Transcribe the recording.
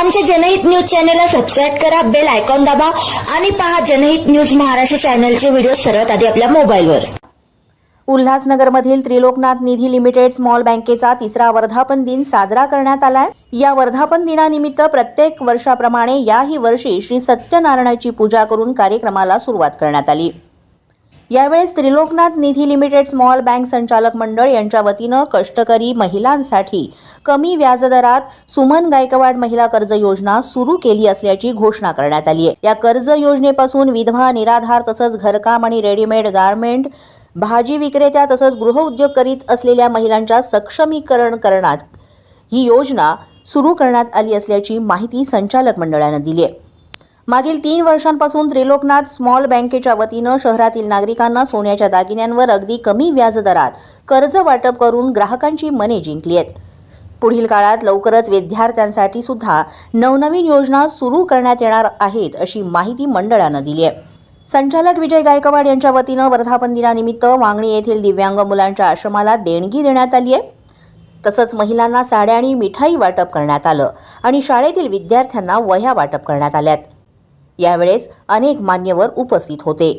आमच्या जनहित न्यूज चॅनलला सबस्क्राईब करा बेल आयकॉन दाबा आणि पहा जनहित न्यूज महाराष्ट्र चॅनलचे व्हिडिओ सर्वात आधी आपल्या मोबाईलवर. उल्हासनगरमधील त्रिलोकनाथ निधी लिमिटेड स्मॉल बँकेचा तिसरा वर्धापन दिन साजरा करण्यात आलाय. या वर्धापन दिनानिमित्त प्रत्येक वर्षाप्रमाणे याही वर्षी श्री सत्यनारायणाची पूजा करून कार्यक्रमाला सुरुवात करण्यात आली. यावेळेस Trilokanath Nidhi Limited small bank संचालक मंडळ यांच्या वतीनं कष्टकरी महिलांसाठी कमी व्याजदरात सुमन गायकवाड महिला कर्ज योजना सुरू केली असल्याची घोषणा करण्यात आली आहे. या कर्ज योजनेपासून विधवा निराधार तसंच घरकाम आणि रेडीमेड गारमेंट भाजी विक्रेत्या तसंच गृहउद्योग करीत असलेल्या महिलांच्या सक्षमीकरण करण्यात ही योजना सुरू करण्यात आली असल्याची माहिती संचालक मंडळानं दिली आहे. मागील तीन वर्षांपासून त्रिलोकनाथ स्मॉल बँकेच्या वतीनं शहरातील नागरिकांना सोन्याच्या दागिन्यांवर अगदी कमी व्याजदरात कर्ज वाटप करून ग्राहकांची मने जिंकली आहेत. पुढील काळात लवकरच विद्यार्थ्यांसाठी सुद्धा नवनवीन योजना सुरू करण्यात येणार आहेत अशी माहिती मंडळानं दिली आहे. संचालक विजय गायकवाड यांच्या वतीनं वर्धापन दिनानिमित्त वांगणी येथील दिव्यांग मुलांच्या आश्रमाला देणगी देण्यात आली आहे. तसंच महिलांना साड्या आणि मिठाई वाटप करण्यात आलं आणि शाळेतील विद्यार्थ्यांना वह्या वाटप करण्यात आल्यात यावेळेस अनेक मान्यवर उपस्थित होते.